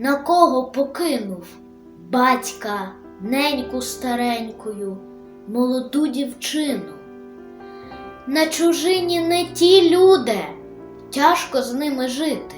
На кого покинув батька, неньку старенькою, молоду дівчину? На чужині не ті люди, тяжко з ними жити,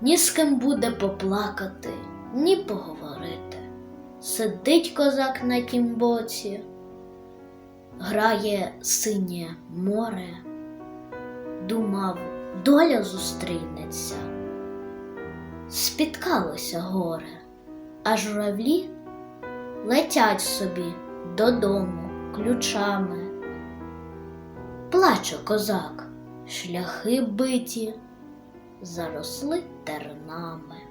ні з ким буде поплакати, ні поговорити. Сидить козак на тім боці, грає синє море, думав, доля зустрінеться. Спіткалося горе, а журавлі летять собі додому ключами. Плаче козак, шляхи биті, заросли тернами.